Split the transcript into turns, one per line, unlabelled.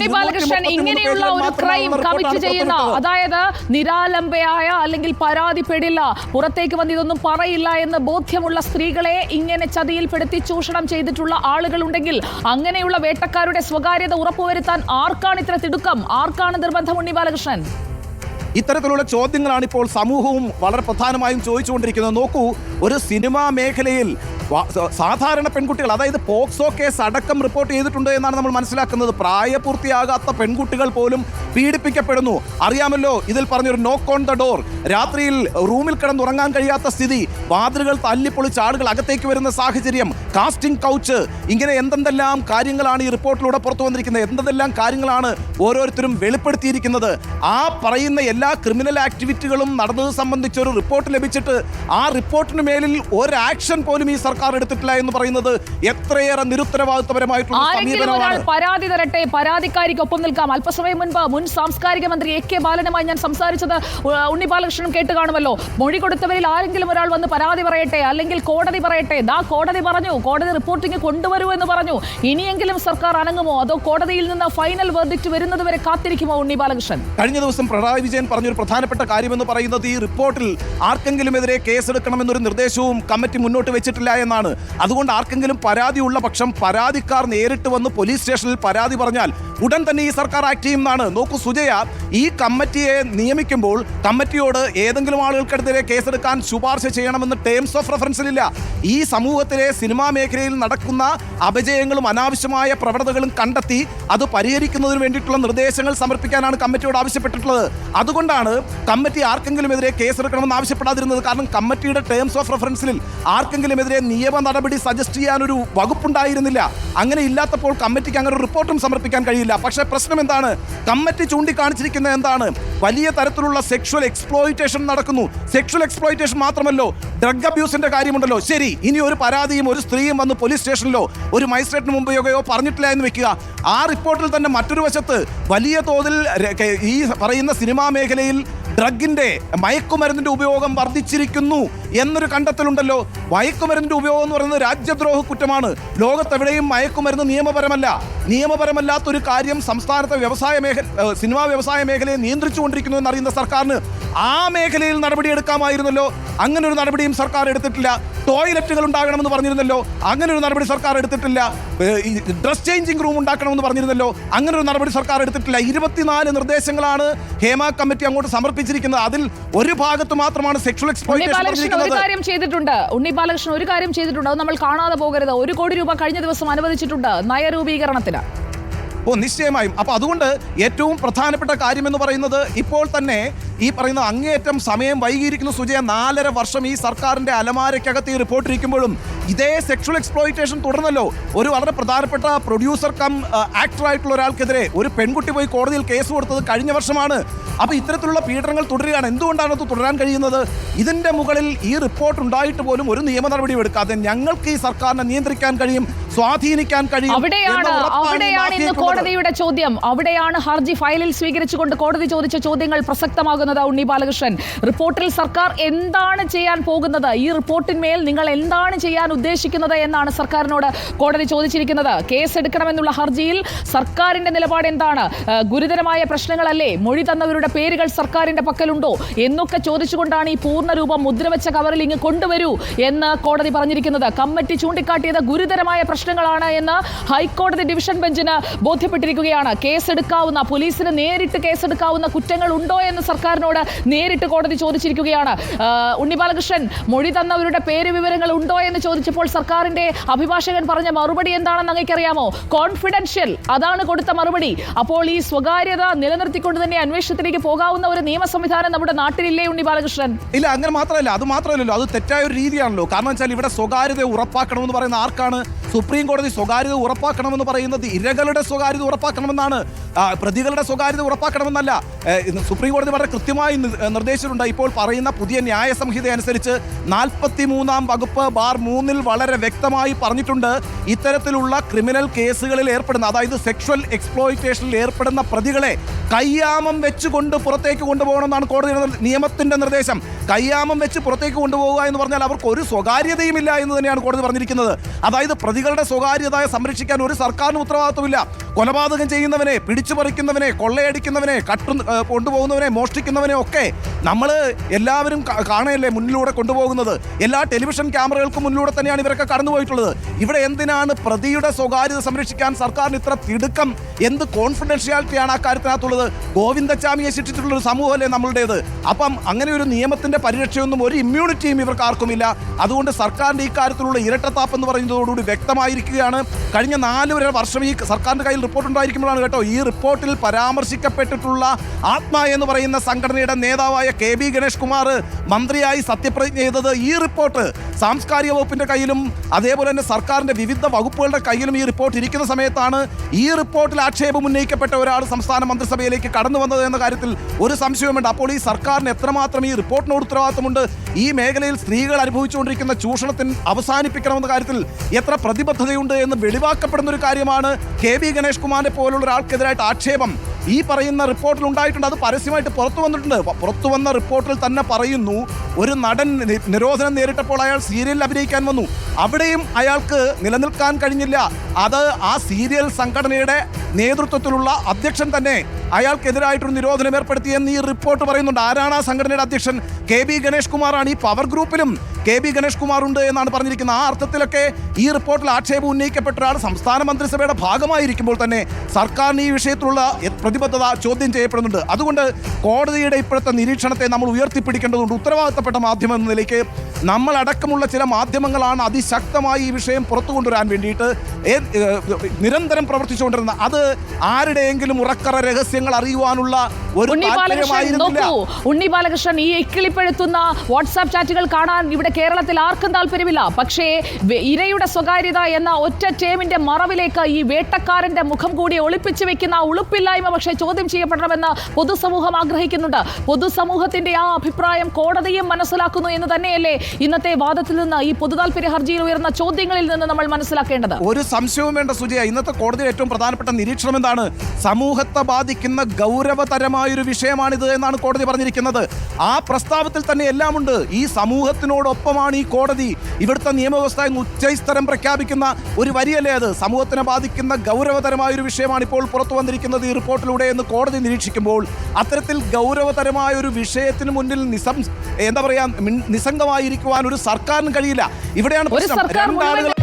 ഉണ്ണി ബാലകൃഷ്ണൻ ഇങ്ങനെയുള്ള ഒരു crime commit ചെയ്യുന്ന അതായത് നിരാലംബയായ അല്ലെങ്കിൽ പരാതിപ്പെടില്ല പുറത്തേക്ക് വന്ന് ഇതൊന്നും പറയില്ല എന്ന് ബോധ്യമുള്ള സ്ത്രീകളെ ഇങ്ങനെ ചതിയിൽപ്പെടുത്തി ചൂഷണം ചെയ്തിട്ടുള്ള ആളുകളുണ്ടെങ്കിൽ അങ്ങനെയുള്ള വേട്ടക്കാരുടെ സ്വകാര്യത ഉറപ്പുവരുത്താൻ ആർക്കാണ് ഇത്ര തിടുക്കം? ആർക്കാണ് നിർബന്ധം ഉണ്ണി ബാലകൃഷ്ണൻ?
ഇത്തരത്തിലുള്ള ചോദ്യങ്ങളാണ് ഇപ്പോൾ സമൂഹവും വളരെ പ്രധാനമായും ചോദിച്ചുകൊണ്ടിരിക്കുന്നത്. നോക്കൂ ഒരു സിനിമാ മേഖലയിൽ സാധാരണ പെൺകുട്ടികൾ അതായത് പോക്സോ കേസ് അടക്കം റിപ്പോർട്ട് ചെയ്തിട്ടുണ്ട് എന്നാണ് നമ്മൾ മനസ്സിലാക്കുന്നത്. പ്രായപൂർത്തിയാകാത്ത പെൺകുട്ടികൾ പോലും പീഡിപ്പിക്കപ്പെടുന്നു. അറിയാമല്ലോ ഇതിൽ പറഞ്ഞൊരു നോക്ക് ഓൺ ദ ഡോർ രാത്രിയിൽ റൂമിൽ കിടന്നുറങ്ങാൻ കഴിയാത്ത സ്ഥിതി വാതിലുകൾ തല്ലിപ്പൊളിച്ച് ആളുകൾ അകത്തേക്ക് വരുന്ന സാഹചര്യം കാസ്റ്റിംഗ് കൗച്ച് ഇങ്ങനെ എന്തെന്തെല്ലാം കാര്യങ്ങളാണ് ഈ റിപ്പോർട്ടിലൂടെ പുറത്തു വന്നിരിക്കുന്നത് എന്തെല്ലാം കാര്യങ്ങളാണ് ഓരോരുത്തരും വെളിപ്പെടുത്തിയിരിക്കുന്നത്. ആ പറയുന്ന എല്ലാ ക്രിമിനൽ ആക്ടിവിറ്റികളും നടന്നത് സംബന്ധിച്ച് ഒരു റിപ്പോർട്ട് ലഭിച്ചിട്ട് ആ റിപ്പോർട്ടിന് മേലിൽ ഒരു ആക്ഷൻ പോലും ഈ സർക്കാർ എടുത്തിട്ടില്ല എന്ന് പറയുന്നത് എത്രയേറെ നിരുത്തരവാദിത്വപരമായിട്ടുള്ള സമീപനമാണ്.
പരാതി തരട്ടെ പരാതിക്കാരിക്കൊപ്പം നിൽക്കാം. അല്പസമയം മുൻപ് മുൻ സാംസ്കാരിക മന്ത്രി എ കെ ബാലനുമായി ഞാൻ സംസാരിച്ചത് ഉണ്ണി ബാലകൃഷ്ണൻ കേട്ട് കാണുമല്ലോ. മൊഴി കൊടുത്തവരിൽ ആരെങ്കിലും ഒരാൾ വന്ന് പരാതി പറയട്ടെ അല്ലെങ്കിൽ കോടതി പറയട്ടെ. ദാ കോടതി പറഞ്ഞു കോടതി റിപ്പോർട്ടിംഗ് കൊണ്ടുവരൂ എന്ന് പറഞ്ഞു. ഇനിയെങ്കിലും സർക്കാർ അനങ്ങുമോ? അതോ കോടതിയിൽ നിന്ന് ഫൈനൽ വെർഡിക്റ്റ് വരുന്നത് വരെ കാത്തിരിക്കുമോ ഉണ്ണി ബാലകൃഷ്ണൻ
കഴിഞ്ഞ ദിവസം പിണറായി വിജയൻ പറഞ്ഞൊരു പ്രധാനപ്പെട്ട കാര്യമെന്ന് പറയുന്നത് ഈ റിപ്പോർട്ടിൽ ആർക്കെങ്കിലും എതിരെ കേസെടുക്കണമെന്നൊരു നിർദ്ദേശവും കമ്മിറ്റി മുന്നോട്ട് വെച്ചിട്ടില്ല എന്നാണ് അതുകൊണ്ട് ആർക്കെങ്കിലും പരാതിയുള്ള പക്ഷം പരാതിക്കാർ നേരിട്ട് വന്ന് പോലീസ് സ്റ്റേഷനിൽ പരാതി പറഞ്ഞാൽ ഉടൻ തന്നെ ഈ സർക്കാർ ആക്ട് ചെയ്യുന്നതാണ്. നോക്കൂ സുജയ ഈ കമ്മിറ്റിയെ നിയമിക്കുമ്പോൾ കമ്മിറ്റിയോട് ഏതെങ്കിലും ആളുകൾക്കെതിരെ കേസെടുക്കാൻ ശുപാർശ ചെയ്യണമെന്ന് ടേംസ് ഓഫ് റെഫറൻസിലില്ല ഈ സമൂഹത്തിലെ സിനിമാ മേഖലയിൽ നടക്കുന്ന അപജയങ്ങളും അനാവശ്യമായ പ്രവണതകളും കണ്ടെത്തി അത് പരിഹരിക്കുന്നതിന് വേണ്ടിയിട്ടുള്ള നിർദ്ദേശങ്ങൾ സമർപ്പിക്കാനാണ് കമ്മിറ്റിയോട് ആവശ്യപ്പെട്ടിട്ടുള്ളത്. അതുകൊണ്ടാണ് കമ്മിറ്റി ആർക്കെങ്കിലും എതിരെ കേസെടുക്കണമെന്ന് ആവശ്യപ്പെടാതിരുന്നത്. കാരണം കമ്മിറ്റിയുടെ ടേംസ് ഓഫ് റെഫറൻസിൽ ആർക്കെങ്കിലുമെതിരെ നിയമ നടപടി സജസ്റ്റ് ചെയ്യാനൊരു വകുപ്പുണ്ടായിരുന്നില്ല. അങ്ങനെ ഇല്ലാത്തപ്പോൾ കമ്മിറ്റിക്ക് അങ്ങനെ ഒരു റിപ്പോർട്ടും സമർപ്പിക്കാൻ കഴിയില്ല. പക്ഷേ പ്രശ്നം എന്താണ്? കമ്മിറ്റി ചൂണ്ടിക്കാണിച്ചിരിക്കുന്നത് എന്താണ്? വലിയ തരത്തിലുള്ള സെക്ഷൽ എക്സ്പ്ലോയിറ്റേഷൻ നടക്കുന്നു. സെക്ഷൽ എക്സ്പ്ലോയിറ്റേഷൻ മാത്രമല്ലോ ഡ്രഗ് അബ്യൂസിന്റെ കാര്യമുണ്ടല്ലോ. ശരി ഇനി ഒരു പരാതിയും ഒരു സ്ത്രീയും വന്ന് പോലീസ് സ്റ്റേഷനിലോ ഒരു മജിസ്ട്രേറ്റിന് മുമ്പെയോ പറഞ്ഞിട്ടില്ല എന്ന് വെക്കുക. ആ റിപ്പോർട്ടിൽ തന്നെ മറ്റൊരു വശത്ത് വലിയ തോതിൽ ഈ പറയുന്ന സിനിമാ മേഖലയിൽ ഡ്രഗിന്റെ മയക്കുമരുന്നിന്റെ ഉപയോഗം വർദ്ധിച്ചിരിക്കുന്നു എന്നൊരു കണ്ടെത്തലുണ്ടല്ലോ. മയക്കുമരുന്നിന്റെ ഉപയോഗം എന്ന് പറയുന്നത് രാജ്യദ്രോഹ കുറ്റമാണ്. ലോകത്തെവിടെയും മയക്കുമരുന്ന് നിയമപരമല്ല. നിയമപരമല്ലാത്തൊരു കാര്യം സംസ്ഥാനത്തെ വ്യവസായ മേഖല സിനിമാ വ്യവസായ മേഖലയെ നിയന്ത്രിച്ചുകൊണ്ടിരിക്കുന്നു എന്നറിയുന്ന സർക്കാരിന് ആ മേഖലയിൽ നടപടിയെടുക്കാമായിരുന്നല്ലോ. അങ്ങനെ ഒരു നടപടിയും സർക്കാർ എടുത്തിട്ടില്ല. ടോയ്ലറ്റുകൾ ഉണ്ടാകണമെന്ന് പറഞ്ഞിരുന്നല്ലോ. അങ്ങനെ ഒരു നടപടി സർക്കാർ എടുത്തിട്ടില്ല. ഡ്രസ് ചേഞ്ചിങ് റൂം ഉണ്ടാക്കണമെന്ന് പറഞ്ഞിരുന്നല്ലോ. അങ്ങനെ ഒരു നടപടി സർക്കാർ എടുത്തിട്ടില്ല. ഇരുപത്തിനാല് നിർദ്ദേശങ്ങളാണ് ഹേമ കമ്മിറ്റി അങ്ങോട്ട് സമർപ്പിച്ചിരിക്കുന്നത് അതിൽ ഒരു ഭാഗത്ത് മാത്രമാണ് സെക്ഷൽ
ഒരു കാര്യം ചെയ്തിട്ടുണ്ട്. ഉണ്ണി ബാലകൃഷ്ണൻ ഒരു കാര്യം ചെയ്തിട്ടുണ്ട്. അത് നമ്മൾ കാണാതെ പോകരുത്. ഒരു കോടി രൂപ കഴിഞ്ഞ ദിവസം അനുവദിച്ചിട്ടുണ്ട് നയരൂപീകരണത്തിന്.
ഓ നിശ്ചയമായും. അപ്പൊ അതുകൊണ്ട് ഏറ്റവും പ്രധാനപ്പെട്ട കാര്യം എന്ന് പറയുന്നത് ഇപ്പോൾ തന്നെ ഈ പറയുന്ന അങ്ങേയറ്റം സമയം വൈകിയിരിക്കുന്ന സുജയ. നാലര വർഷം ഈ സർക്കാരിന്റെ അലമാരയ്ക്കകത്ത് ഈ റിപ്പോർട്ട് ഇരിക്കുമ്പോഴും ഇതേ സെക്ഷൽ എക്സ്പ്ലോയിറ്റേഷൻ തുടർന്നല്ലോ. ഒരു വളരെ പ്രധാനപ്പെട്ട പ്രൊഡ്യൂസർ കം ആക്ടർ ആയിട്ടുള്ള ഒരാൾക്കെതിരെ ഒരു പെൺകുട്ടി പോയി കോടതിയിൽ കേസ് കൊടുത്തത് കഴിഞ്ഞ വർഷമാണ്. അപ്പൊ ഇത്തരത്തിലുള്ള പീഡനങ്ങൾ തുടരുകയാണ്. എന്തുകൊണ്ടാണ് അത് തുടരാൻ കഴിയുന്നത്? ഇതിന്റെ മുകളിൽ ഈ റിപ്പോർട്ട് ഉണ്ടായിട്ട് പോലും ഒരു നിയമ നടപടിയും എടുക്കാതെ ഞങ്ങൾക്ക് ഈ സർക്കാരിനെ നിയന്ത്രിക്കാൻ കഴിയും സ്വാധീനിക്കാൻ കഴിയും
അവിടെയാണ് അവിടെയാണ് ഇന്ന് കോടതിയുടെ ചോദ്യം. അവിടെയാണ് ഹർജി ഫയലിൽ സ്വീകരിച്ചുകൊണ്ട് കോടതി ചോദിച്ച ചോദ്യങ്ങൾ പ്രസക്തമാകുന്നത്. ഉണ്ണി ബാലകൃഷ്ണൻ. റിപ്പോർട്ടിൽ സർക്കാർ എന്താണ് ചെയ്യാൻ പോകുന്നത്? ഈ റിപ്പോർട്ടിന്മേൽ നിങ്ങൾ എന്താണ് ചെയ്യാൻ ഉദ്ദേശിക്കുന്നത് എന്നാണ് സർക്കാരിനോട് കോടതി ചോദിച്ചിരിക്കുന്നത്. കേസ് എടുക്കണമെന്നുള്ള ഹർജിയിൽ സർക്കാരിന്റെ നിലപാട് എന്താണ്? ഗുരുതരമായ പ്രശ്നങ്ങളല്ലേ? മൊഴി തന്നവരുടെ പേരുകൾ സർക്കാരിന്റെ പക്കലുണ്ടോ? എന്നൊക്കെ ചോദിച്ചുകൊണ്ടാണ് ഈ പൂർണരൂപം മുദ്രവെച്ച കവറിൽ ഇങ്ങ് കൊണ്ടുവരൂ എന്ന് കോടതി പറഞ്ഞിരിക്കുന്നത്. കമ്മിറ്റി ചൂണ്ടിക്കാട്ടിയത് ഗുരുതരമായ പ്രശ്നങ്ങളാണ് എന്ന് ഹൈക്കോടതി ഡിവിഷൻ ബെഞ്ചിന് ബോധ്യപ്പെട്ടിരിക്കുകയാണ്. കേസെടുക്കാവുന്ന പോലീസിന് നേരിട്ട് കേസെടുക്കാവുന്ന കുറ്റങ്ങൾ ഉണ്ടോ എന്ന് സർക്കാരിനോട് നേരിട്ട് കോടതി ചോദിച്ചിരിക്കുകയാണ്. ഉണ്ണി ബാലകൃഷ്ണൻ മൊഴി തന്നവരുടെ പേര് വിവരങ്ങൾ ഉണ്ടോ എന്ന് ചോദിച്ചപ്പോൾ സർക്കാരിന്റെ അഭിഭാഷകൻ പറഞ്ഞ മറുപടി എന്താണെന്ന് അങ്ങേക്കറിയാമോ? കോൺഫിഡൻഷ്യൽ അതാണ് കൊടുത്ത മറുപടി. അപ്പോൾ ഈ സ്വകാര്യത നിലനിർത്തിക്കൊണ്ട് തന്നെ അന്വേഷണത്തിലേക്ക് പോകാവുന്ന ഒരു നിയമ സംവിധാനം നമ്മുടെ നാട്ടിലില്ലേ ഉണ്ണി ബാലകൃഷ്ണൻ
ഇല്ല അങ്ങനെ മാത്രമല്ല അത് മാത്രമല്ലല്ലോ അത് തെറ്റായ ഒരു രീതിയാണല്ലോ. കാരണം വെച്ചാൽ ഇവിടെ സ്വകാര്യത ഉറപ്പാക്കണമെന്ന് പറയുന്ന ആർക്കാണ് സുപ്രീം കോടതി സ്വകാര്യത ഉറപ്പാക്കണമെന്ന് പറയുന്നത് ഇരകളുടെ സ്വകാര്യത ഉറപ്പാക്കണമെന്നാണ് പ്രതികളുടെ സ്വകാര്യത ഉറപ്പാക്കണമെന്നല്ല. സുപ്രീം കോടതി വളരെ കൃത്യമായി നിർദ്ദേശിച്ചിട്ടുണ്ട്. ഇപ്പോൾ പറയുന്ന പുതിയ ന്യായ സംഹിത അനുസരിച്ച് നാൽപ്പത്തി മൂന്നാം വകുപ്പ് ബാർ മൂന്നിൽ വളരെ വ്യക്തമായി പറഞ്ഞിട്ടുണ്ട് ഇത്തരത്തിലുള്ള ക്രിമിനൽ കേസുകളിൽ ഏർപ്പെടുന്ന അതായത് സെക്ഷൽ എക്സ്പ്ലോയിറ്റേഷനിൽ ഏർപ്പെടുന്ന പ്രതികളെ കയ്യാമം വെച്ചുകൊണ്ട് പുറത്തേക്ക് കൊണ്ടുപോകണമെന്നാണ് കോടതിയുടെ നിയമത്തിന്റെ നിർദ്ദേശം. കയ്യാമം വെച്ച് പുറത്തേക്ക് കൊണ്ടുപോകുക എന്ന് പറഞ്ഞാൽ അവർക്ക് ഒരു സ്വകാര്യതയുമില്ല എന്ന് തന്നെയാണ് കോടതി പറഞ്ഞിരിക്കുന്നത്. അതായത് പ്രതികളുടെ സ്വകാര്യത സംരക്ഷിക്കാൻ ഒരു സർക്കാരിന് ഉത്തരവാദിത്വമില്ല. കൊലപാതകം ചെയ്യുന്നവനെ പിടിച്ചു പറിക്കുന്നവനെ കൊള്ളയടിക്കുന്നവനെ കട്ടു കൊണ്ടുപോകുന്നവനെ മോഷ്ടിക്കുന്നവനെ ഒക്കെ നമ്മൾ എല്ലാവരും കാണയല്ലേ മുന്നിലൂടെ കൊണ്ടുപോകുന്നത്. എല്ലാ ടെലിവിഷൻ ക്യാമറകൾക്കും മുന്നിലൂടെ തന്നെയാണ് ഇവരൊക്കെ കടന്നുപോയിട്ടുള്ളത്. ഇവിടെ എന്തിനാണ് പ്രതിയുടെ സ്വകാര്യത സംരക്ഷിക്കാൻ സർക്കാരിന് ഇത്ര തിടുക്കം എന്ത് കോൺഫിഡൻഷ്യാലിറ്റിയാണ് ആ കാര്യത്തിനകത്തുള്ളത്? ഗോവിന്ദച്ചാമിയെ ശിക്ഷിച്ചിട്ടുള്ള ഒരു സമൂഹമല്ലേ നമ്മളുടേത്? അപ്പം അങ്ങനെ ഒരു നിയമത്തിന്റെ പരിരക്ഷയൊന്നും ഒരു ഇമ്മ്യൂണിറ്റിയും ഇവർക്ക് ആർക്കുമില്ല. അതുകൊണ്ട് സർക്കാരിന്റെ ഈ കാര്യത്തിലുള്ള ഇരട്ടത്താപ്പ് എന്ന് പറയുന്നതോടുകൂടി വ്യക്തമായിരിക്കുകയാണ്. കഴിഞ്ഞ നാല് വരെ വർഷം ഈ സർക്കാരിന്റെ കയ്യിൽ റിപ്പോർട്ട് ഉണ്ടായിരിക്കുമ്പോഴാണ് കേട്ടോ ഈ റിപ്പോർട്ടിൽ പരാമർശിക്കപ്പെട്ടിട്ടുള്ള ആത്മ എന്ന് പറയുന്ന സംഘടനയുടെ നേതാവായ കെ ബി ഗണേഷ് കുമാർ മന്ത്രിയായി സത്യപ്രതിജ്ഞ ചെയ്തത് ഈ റിപ്പോർട്ട് സാംസ്കാരിക വകുപ്പിന്റെ കയ്യിലും അതേപോലെ തന്നെ സർക്കാരിന്റെ വിവിധ വകുപ്പുകളുടെ കയ്യിലും ഈ റിപ്പോർട്ട് ഇരിക്കുന്ന സമയത്താണ് ഈ റിപ്പോർട്ടിൽ ആക്ഷേപം ഉന്നയിക്കപ്പെട്ട ഒരാൾ സംസ്ഥാന മന്ത്രിസഭയിലേക്ക് കടന്നു വന്നത് എന്ന കാര്യത്തിൽ ഒരു സംശയവുമുണ്ട് അപ്പോൾ ഈ സർക്കാരിന് എത്രമാത്രം ഈ റിപ്പോർട്ടിനോട് ഉത്തരവാദിത്തമുണ്ട്? ഈ മേഖലയിൽ സ്ത്രീകൾ അനുഭവിച്ചുകൊണ്ടിരിക്കുന്ന ചൂഷണത്തിന് അവസാനിപ്പിക്കണമെന്ന കാര്യത്തിൽ എത്ര പ്രതിബദ്ധതയുണ്ട് എന്ന് വെളിവാക്കപ്പെടുന്ന ഒരു കാര്യമാണ് കെ വി ഗണേഷ് കുമാറിനെ പോലുള്ള ഒരാൾക്കെതിരായിട്ട് ആക്ഷേപം. ഈ പറയുന്ന റിപ്പോർട്ടിൽ ഉണ്ടായിട്ടുണ്ട്. അത് പരസ്യമായിട്ട് പുറത്തു വന്നിട്ടുണ്ട്. പുറത്തു വന്ന റിപ്പോർട്ടിൽ തന്നെ പറയുന്നു ഒരു നടൻ നിരോധനം നേരിട്ടപ്പോൾ അയാൾ സീരിയലിൽ അഭിനയിക്കാൻ വന്നു. അവിടെയും അയാൾക്ക് നിലനിൽക്കാൻ കഴിഞ്ഞില്ല. അത് ആ സീരിയൽ സംഘടനയുടെ നേതൃത്വത്തിലുള്ള അധ്യക്ഷൻ തന്നെ അയാൾക്കെതിരായിട്ടൊരു നിരോധനം ഏർപ്പെടുത്തിയെന്ന് ഈ റിപ്പോർട്ട് പറയുന്നുണ്ട്. ആരാണ് ആ സംഘടനയുടെ അധ്യക്ഷൻ? കെ ബി ഗണേഷ് കുമാറാണ്. ഈ പവർ ഗ്രൂപ്പിലും കെ ബി ഗണേഷ് കുമാർ ഉണ്ട് എന്നാണ് പറഞ്ഞിരിക്കുന്നത്. ആ അർത്ഥത്തിലൊക്കെ ഈ റിപ്പോർട്ടിൽ ആക്ഷേപം ഉന്നയിക്കപ്പെട്ട ഒരാൾ സംസ്ഥാന മന്ത്രിസഭയുടെ ഭാഗമായിരിക്കുമ്പോൾ തന്നെ സർക്കാരിന് ഈ വിഷയത്തിലുള്ള പ്രതിബദ്ധത ചോദ്യം ചെയ്യപ്പെടുന്നുണ്ട്. അതുകൊണ്ട് കോടതിയുടെ ഇപ്പോഴത്തെ നിരീക്ഷണത്തെ നമ്മൾ ഉയർത്തിപ്പിടിക്കേണ്ടതുണ്ട്. ഉത്തരവാദിത്തപ്പെട്ട മാധ്യമം എന്ന നിലയ്ക്ക് നമ്മളടക്കമുള്ള ചില മാധ്യമങ്ങളാണ് അതിശക്തമായി ഈ വിഷയം പുറത്തു കൊണ്ടുവരാൻ വേണ്ടിയിട്ട് നിരന്തരം പ്രവർത്തിച്ചുകൊണ്ടിരുന്നത്. അത് ആരുടെയെങ്കിലും ഉറക്കറ രഹസ്യങ്ങൾ അറിയുവാനുള്ള ഒരു
ഉണ്ണി ബാലകൃഷ്ണൻ ഈ എക്കിളിപ്പെടുത്തുന്ന വാട്സാപ്പ് ചാറ്റുകൾ കാണാൻ ഇവിടെ കേരളത്തിൽ ആർക്കും താല്പര്യമില്ല. പക്ഷേ ഇരയുടെ സ്വകാര്യത എന്ന ഒറ്റ ടേമിന്റെ മറവിലേക്ക് ഈ വേട്ടക്കാരന്റെ മുഖം കൂടി ഒളിപ്പിച്ചു വെക്കുന്ന ഉളുപ്പില്ലായ്മ പക്ഷേ ചോദ്യം ചെയ്യപ്പെടണമെന്ന് പൊതുസമൂഹം ആഗ്രഹിക്കുന്നുണ്ട്. പൊതുസമൂഹത്തിന്റെ ആ അഭിപ്രായം കോടതിയും മനസ്സിലാക്കുന്നു എന്ന് തന്നെയല്ലേ ഇന്നത്തെ വാദത്തിൽ നിന്ന് ഈ പൊതുതാൽപര്യ ഹർജിയിൽ ഉയർന്ന ചോദ്യങ്ങളിൽ നിന്ന് നമ്മൾ മനസ്സിലാക്കേണ്ടത്.
ഒരു സംശയവും വേണ്ട സുജയ. ഇന്നത്തെ കോടതിയിൽ ഏറ്റവും പ്രധാനപ്പെട്ട നിരീക്ഷണം എന്താണ്? സമൂഹത്തെ ബാധിക്കുന്ന ഗൗരവതരമായൊരു വിഷയമാണിത് എന്നാണ് കോടതി പറഞ്ഞിരിക്കുന്നത്. ആ പ്രസ്താവത്തിൽ തന്നെ എല്ലാമുണ്ട്. ഈ സമൂഹത്തിനോടൊപ്പമാണ് ഈ കോടതി. ഇവിടുത്തെ നിയമവ്യവസ്ഥ ഉച്ചസ്ഥരം പ്രഖ്യാപിക്കുന്ന ഒരു വരിയല്ലേ അത്? സമൂഹത്തിനെ ബാധിക്കുന്ന ഗൗരവതരമായ ഒരു വിഷയമാണ് ഇപ്പോൾ പുറത്തു വന്നിരിക്കുന്നത് ഈ റിപ്പോർട്ടിലൂടെ എന്ന് കോടതി നിരീക്ഷിക്കുമ്പോൾ അത്തരത്തിൽ ഗൗരവതരമായ ഒരു വിഷയത്തിന് മുന്നിൽ നിസം എന്താ പറയുക മിൻ- നിസ്സംഗമായിരിക്കുവാൻ ഒരു സർക്കാരിന് കഴിയില്ല. ഇവിടെയാണ് പ്രശ്നം. രണ്ടാളുകൾ